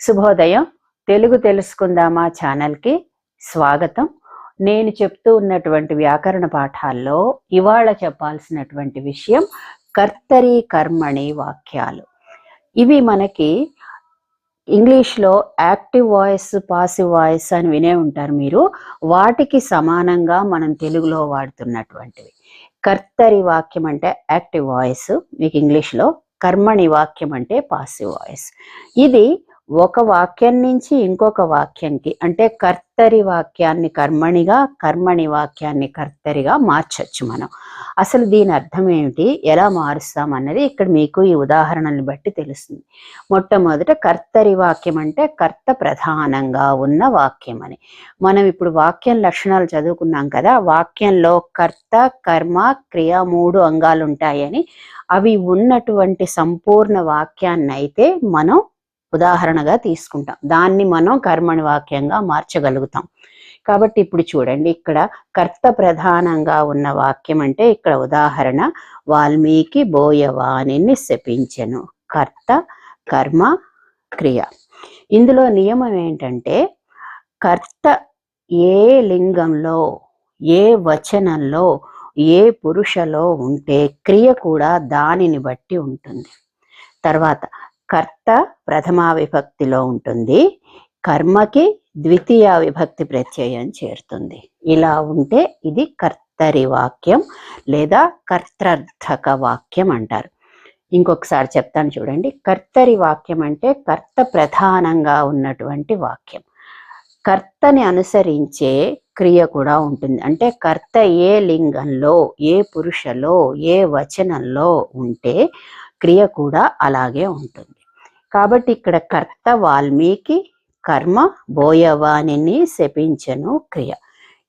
శుభోదయం. తెలుగు తెలుసుకుందామా ఛానల్కి స్వాగతం. నేను చెప్తూ ఉన్నటువంటి వ్యాకరణ పాఠాల్లో ఇవాళ చెప్పాల్సినటువంటి విషయం కర్తరి కర్మణి వాక్యాలు. ఇవి మనకి ఇంగ్లీష్లో యాక్టివ్ వాయిస్ పాసివ్ వాయిస్ అని వినే ఉంటారు మీరు. వాటికి సమానంగా మనం తెలుగులో వాడుతున్నటువంటివి. కర్తరి వాక్యం అంటే యాక్టివ్ వాయిస్ మీకు ఇంగ్లీష్లో కర్మణి వాక్యం అంటే పాసివ్ వాయిస్. ఇది ఒక వాక్యం నుంచి ఇంకొక వాక్యంకి అంటే కర్తరి వాక్యాన్ని కర్మణిగా కర్మణి వాక్యాన్ని కర్తరిగా మార్చచ్చు మనం. అసలు దీని అర్థం ఏమిటి? ఎలా మారుస్తాం అన్నది ఇక్కడ మీకు ఈ ఉదాహరణని బట్టి తెలుస్తుంది. మొట్టమొదట కర్తరి వాక్యం అంటే కర్త ప్రధానంగా ఉన్న వాక్యం అని. మనం ఇప్పుడు వాక్యం లక్షణాలు చదువుకున్నాం కదా వాక్యంలో కర్త కర్మ క్రియ మూడు అంగాలు ఉంటాయని అవి ఉన్నటువంటి సంపూర్ణ వాక్యాన్ని అయితే మనం ఉదాహరణగా తీసుకుంటాం. దాన్ని మనం కర్మని వాక్యంగా మార్చగలుగుతాం. కాబట్టి ఇప్పుడు చూడండి ఇక్కడ కర్త ప్రధానంగా ఉన్న వాక్యం అంటే ఇక్కడ ఉదాహరణ వాల్మీకి బోయవాణిని శపించెను కర్త కర్మ క్రియ. ఇందులో నియమం ఏంటంటే కర్త ఏ లింగంలో ఏ వచనంలో ఏ పురుషలో ఉంటే క్రియ కూడా దానిని బట్టి ఉంటుంది. తర్వాత కర్త ప్రథమా విభక్తిలో ఉంటుంది. కర్మకి ద్వితీయ విభక్తి ప్రత్యయం చేరుతుంది. ఇలా ఉంటే ఇది కర్తరి వాక్యం లేదా కర్తర్థక వాక్యం అంటారు. ఇంకొకసారి చెప్తాను చూడండి. కర్తరి వాక్యం అంటే కర్త ప్రధానంగా ఉన్నటువంటి వాక్యం. కర్తని అనుసరించే క్రియ కూడా ఉంటుంది. అంటే కర్త ఏ లింగంలో ఏ పురుషలో ఏ వచనంలో ఉంటే క్రియ కూడా అలాగే ఉంటుంది. కాబట్టి ఇక్కడ కర్త వాల్మీకి కర్మ బోయవాణిని శపించను క్రియ.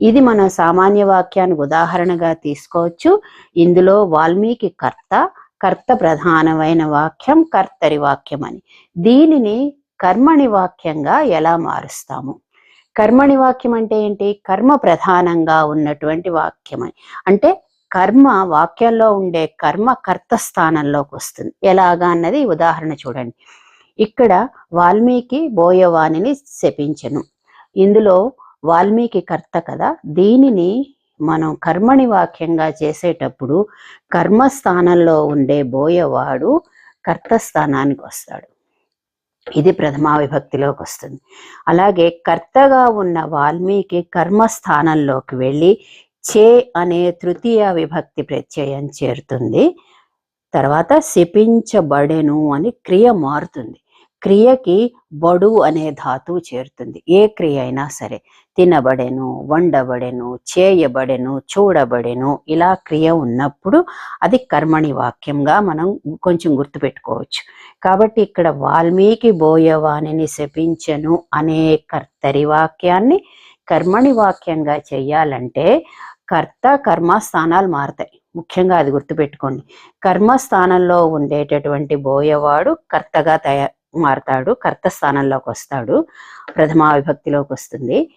ఇది మన సామాన్య వాక్యానికి ఉదాహరణగా తీసుకోవచ్చు. ఇందులో వాల్మీకి కర్త కర్త ప్రధానమైన వాక్యం కర్తరి వాక్యం అని. దీనిని కర్మణి వాక్యంగా ఎలా మారుస్తాము? కర్మణి వాక్యం అంటే ఏంటి? కర్మ ప్రధానంగా ఉన్నటువంటి వాక్యం అని. అంటే కర్మ వాక్యంలో ఉండే కర్మ కర్త స్థానంలోకి వస్తుంది. ఎలాగా అన్నది ఉదాహరణ చూడండి. ఇక్కడ వాల్మీకి బోయవాణిని శపించను. ఇందులో వాల్మీకి కర్త కదా దీనిని మనం కర్మణి వాక్యంగా చేసేటప్పుడు కర్మ స్థానంలో ఉండే బోయవాడు కర్త స్థానానికి వస్తాడు. ఇది ప్రథమా విభక్తిలోకి వస్తుంది. అలాగే కర్తగా ఉన్న వాల్మీకి కర్మ స్థానంలోకి వెళ్ళి చే అనే తృతీయ విభక్తి ప్రత్యయం చేరుతుంది. తర్వాత శపించబడెను అని క్రియ మారుతుంది. క్రియకి బడు అనే ధాతువు చేరుతుంది. ఏ క్రియ అయినా సరే తినబడెను వండబడెను చేయబడెను చూడబడెను ఇలా క్రియ ఉన్నప్పుడు అది కర్మణి వాక్యంగా మనం కొంచెం గుర్తుపెట్టుకోవచ్చు. కాబట్టి ఇక్కడ వాల్మీకి బోయవాణిని శపించను అనే కర్తరి వాక్యాన్ని కర్మణి వాక్యంగా చెయ్యాలంటే కర్త కర్మ స్థానాలు మారతాయి. ముఖ్యంగా అది గుర్తుపెట్టుకోండి. కర్మ స్థానంలో ఉండేటటువంటి బోయవాడు కర్తగా తయారు మారతాడు కర్త స్థానంలోకి వస్తాడు ప్రథమ విభక్తిలోకి వస్తుంది.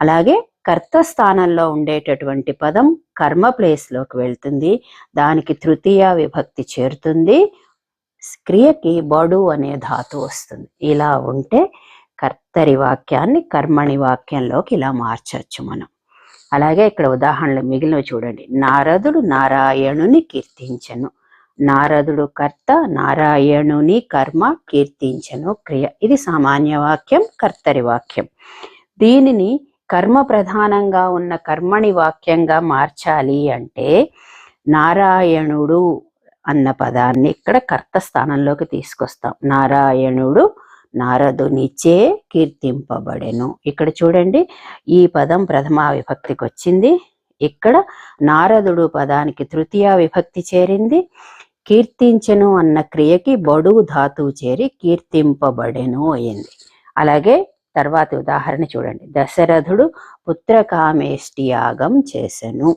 అలాగే కర్త స్థానంలో ఉండేటటువంటి పదం కర్మ ప్లేస్లోకి వెళ్తుంది. దానికి తృతీయ విభక్తి చేరుతుంది. క్రియకి బడు అనే ధాతు వస్తుంది. ఇలా ఉంటే కర్తరి వాక్యాన్ని కర్మణి వాక్యంలోకి ఇలా మార్చచ్చు మనం. అలాగే ఇక్కడ ఉదాహరణలు మిగిలినవి చూడండి. నారదుడు నారాయణుని కీర్తించను. నారదుడు కర్త నారాయణుని కర్మ కీర్తించను క్రియ. ఇది సామాన్య వాక్యం కర్తరి వాక్యం. దీనిని కర్మ ప్రధానంగా ఉన్న కర్మణి వాక్యంగా మార్చాలి అంటే నారాయణుడు అన్న పదాన్ని ఇక్కడ కర్త స్థానంలోకి తీసుకొస్తాం. నారాయణుడు నారదునిచే కీర్తింపబడెను. ఇక్కడ చూడండి ఈ పదం ప్రథమా విభక్తికి వచ్చింది ఇక్కడ నారదుడు పదానికి తృతీయ విభక్తి చేరింది. కీర్తించెను అన్న క్రియకి బడుగు ధాతువు చేరి కీర్తింపబడెను అయింది. అలాగే తర్వాతి ఉదాహరణ చూడండి. దశరథుడు పుత్రకామేష్టి యాగం చేసెను.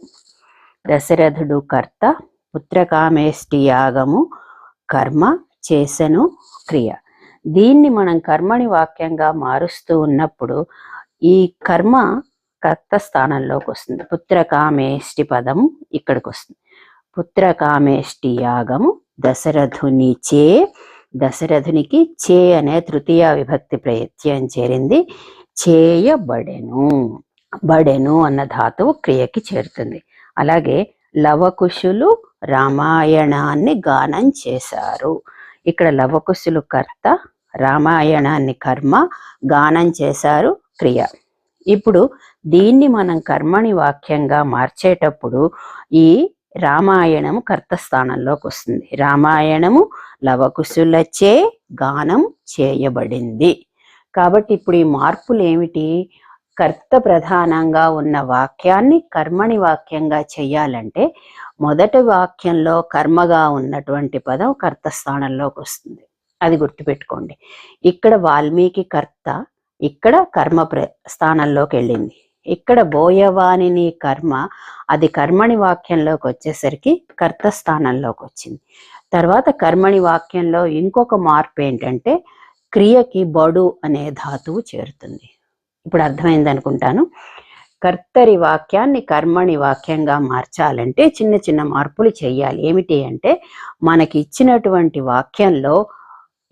దశరథుడు కర్త పుత్రకామేష్టి యాగము కర్మ చేసెను క్రియ. దీన్ని మనం కర్మని వాక్యంగా మారుస్తూ ఉన్నప్పుడు ఈ కర్మ కర్త స్థానంలోకి వస్తుంది. పుత్రకామేష్టి పదం ఇక్కడికి వస్తుంది. పుత్రకామేష్టి యాగము దశరథునిచే. దశరథునికి చే అనే తృతీయ విభక్తి ప్రత్యయం చేరింది. చేయబడెను. బడెను అన్న ధాతువు క్రియకి చేరుతుంది. అలాగే లవకుశులు రామాయణాన్ని గానం చేశారు. ఇక్కడ లవకుశులు కర్త రామాయణాన్ని కర్మ గానం చేశారు క్రియ. ఇప్పుడు దీన్ని మనం కర్మని వాక్యంగా మార్చేటప్పుడు ఈ రామాయణము కర్త స్థానంలోకి వస్తుంది రామాయణము లవకుశులచే గానం చేయబడింది. కాబట్టి ఇప్పుడు ఈ మార్పులు ఏమిటి కర్త ప్రధానంగా ఉన్న వాక్యాన్ని కర్మని వాక్యంగా చెయ్యాలంటే మొదటి వాక్యంలో కర్మగా ఉన్నటువంటి పదం కర్త స్థానంలోకి వస్తుంది అది గుర్తుపెట్టుకోండి. ఇక్కడ వాల్మీకి కర్త ఇక్కడ కర్మ ప్ర స్థానంలోకి వెళ్ళింది ఇక్కడ బోయవాణిని కర్మ అది కర్మణి వాక్యంలోకి వచ్చేసరికి కర్త స్థానంలోకి వచ్చింది. తర్వాత కర్మణి వాక్యంలో ఇంకొక మార్పు ఏంటంటే క్రియకి బడు అనే ధాతువు చేరుతుంది. ఇప్పుడు అర్థమైంది అనుకుంటాను. కర్తరి వాక్యాన్ని కర్మణి వాక్యంగా మార్చాలంటే చిన్న చిన్న మార్పులు చేయాలి. ఏమిటి అంటే మనకి ఇచ్చినటువంటి వాక్యంలో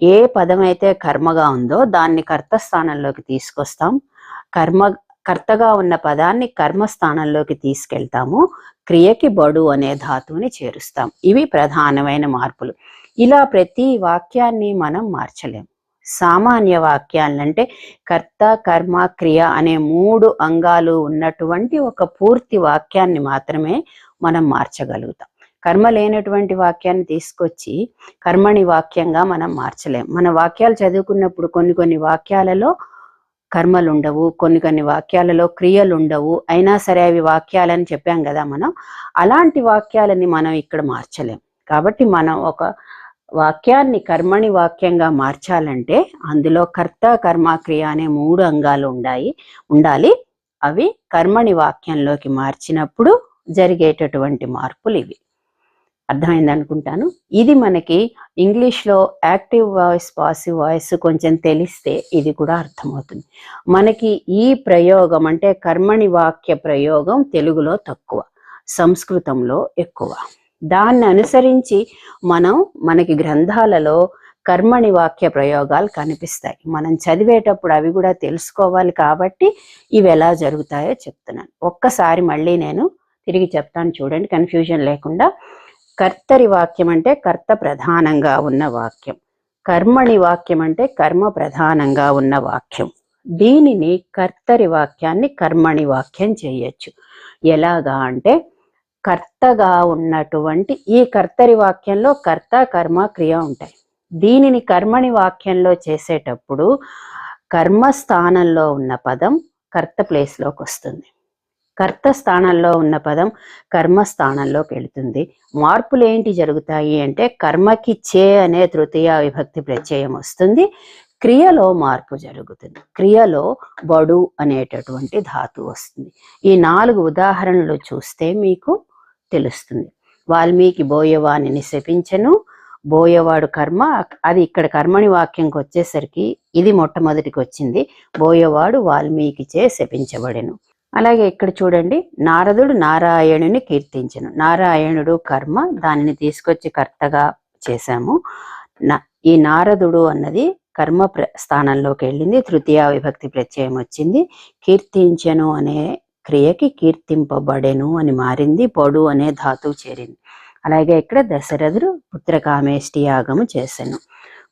ఏ పదమైతే కర్మగా ఉందో దాన్ని కర్త స్థానంలోకి తీసుకొస్తాం. కర్మ కర్తగా ఉన్న పదాన్ని కర్మ స్థానంలోకి తీసుకెళ్తాము. క్రియకి బడు అనే ధాతువుని చేరుస్తాం. ఇవి ప్రధానమైన మార్పులు. ఇలా ప్రతి వాక్యాన్ని మనం మార్చలేం. సామాన్య వాక్యాలంటే కర్త కర్మ క్రియ అనే మూడు అంగాలు ఉన్నటువంటి ఒక పూర్తి వాక్యాన్ని మాత్రమే మనం మార్చగలుగుతాం. కర్మ లేనటువంటి వాక్యాన్ని తీసుకొచ్చి కర్మని వాక్యంగా మనం మార్చలేం. మన వాక్యాలు చదువుకున్నప్పుడు కొన్ని కొన్ని వాక్యాలలో కర్మలు ఉండవు కొన్ని కొన్ని వాక్యాలలో క్రియలు ఉండవు అయినా సరే అవి వాక్యాలని చెప్పాం కదా మనం. అలాంటి వాక్యాలని మనం ఇక్కడ మార్చలేం. కాబట్టి మనం ఒక వాక్యాన్ని కర్మని వాక్యంగా మార్చాలంటే అందులో కర్త కర్మ క్రియ అనే మూడు అంగాలు ఉండాయి ఉండాలి. అవి కర్మని వాక్యంలోకి మార్చినప్పుడు జరిగేటటువంటి మార్పులు ఇవి. అర్థమైంది అనుకుంటాను. ఇది మనకి ఇంగ్లీష్లో యాక్టివ్ వాయిస్ పాసివ్ వాయిస్ కొంచెం తెలిస్తే ఇది కూడా అర్థమవుతుంది. మనకి ఈ ప్రయోగం అంటే కర్మణి వాక్య ప్రయోగం తెలుగులో తక్కువ సంస్కృతంలో ఎక్కువ. దాన్ని అనుసరించి మనం మనకి గ్రంథాలలో కర్మణి వాక్య ప్రయోగాలు కనిపిస్తాయి. మనం చదివేటప్పుడు అవి కూడా తెలుసుకోవాలి కాబట్టి ఇవి ఎలా జరుగుతాయో చెప్తున్నాను. ఒక్కసారి మళ్ళీ నేను తిరిగి చెప్తాను చూడండి కన్ఫ్యూజన్ లేకుండా. కర్తరి వాక్యం అంటే కర్త ప్రధానంగా ఉన్న వాక్యం. కర్మణి వాక్యం అంటే కర్మ ప్రధానంగా ఉన్న వాక్యం. దీనిని కర్తరి వాక్యాన్ని కర్మణి వాక్యం చేయొచ్చు. ఎలాగా అంటే కర్తగా ఉన్నటువంటి ఈ కర్తరి వాక్యంలో కర్త కర్మ క్రియ ఉంటాయి. దీనిని కర్మణి వాక్యంలో చేసేటప్పుడు కర్మ స్థానంలో ఉన్న పదం కర్త ప్లేస్లోకి వస్తుంది. కర్త స్థానంలో ఉన్న పదం కర్మ స్థానంలోకి వెళుతుంది మార్పులు ఏంటి జరుగుతాయి అంటే కర్మకి చే అనే తృతీయ విభక్తి ప్రత్యయం వస్తుంది. క్రియలో మార్పు జరుగుతుంది. క్రియలో బడు అనేటటువంటి ధాతు వస్తుంది. ఈ నాలుగు ఉదాహరణలు చూస్తే మీకు తెలుస్తుంది. వాల్మీకి బోయవాణిని శపించను. బోయవాడు కర్మ అది ఇక్కడ కర్మని వాక్యంకి వచ్చేసరికి ఇది మొట్టమొదటికి వచ్చింది బోయవాడు వాల్మీకిచే శపించబడెను. అలాగే ఇక్కడ చూడండి నారదుడు నారాయణుని కీర్తించను. నారాయణుడు కర్మ దానిని తీసుకొచ్చి కర్తగా చేశాము. ఈ నారదుడు అన్నది కర్మ ప్ర స్థానంలోకి వెళ్ళింది తృతీయ విభక్తి ప్రత్యయం వచ్చింది. కీర్తించను అనే క్రియకి కీర్తింపబడెను అని మారింది పొడు అనే ధాతువు చేరింది. అలాగే ఇక్కడ దశరథుడు పుత్రకామేష్టి యాగము చేశాను.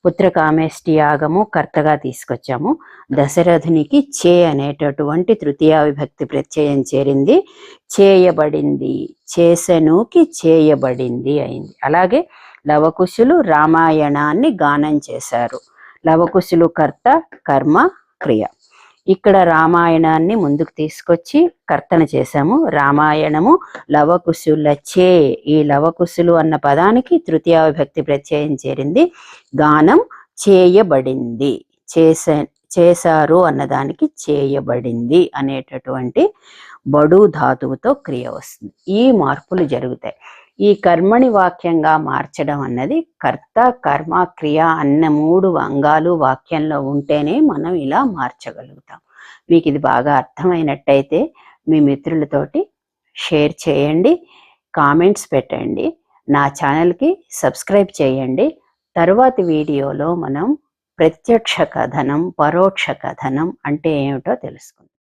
పుత్రకామేష్టి యాగము కర్తగా తీసుకొచ్చాము. దశరథునికి చే అనేటటువంటి తృతీయ విభక్తి ప్రత్యయం చేరింది. చేయబడింది చేసనుకి చేయబడింది అయింది. అలాగే లవకుశులు రామాయణాన్ని గానం చేశారు. లవకుశులు కర్త కర్మ క్రియ. ఇక్కడ రామాయణాన్ని ముందుకు తీసుకొచ్చి కర్తన చేశాము. రామాయణము లవకుశులచే ఈ లవకుశులు అన్న పదానికి తృతీయ విభక్తి ప్రత్యయం చేరింది. గానం చేయబడింది. చేసే చేశారు అన్నదానికి చేయబడింది అనేటటువంటి బడు ధాతువుతో క్రియ వస్తుంది. ఈ మార్పులు జరుగుతాయి. ఈ కర్మని వాక్యంగా మార్చడం అన్నది కర్త కర్మ క్రియ అన్న మూడు అంగాలు వాక్యంలో ఉంటేనే మనం ఇలా మార్చగలుగుతాం. మీకు ఇది బాగా అర్థమైనట్టయితే మీ మిత్రులతోటి షేర్ చేయండి కామెంట్స్ పెట్టండి నా ఛానల్కి సబ్స్క్రైబ్ చేయండి. తరువాతి వీడియోలో మనం ప్రత్యక్ష కథనం పరోక్ష కథనం అంటే ఏమిటో తెలుసుకుందాం.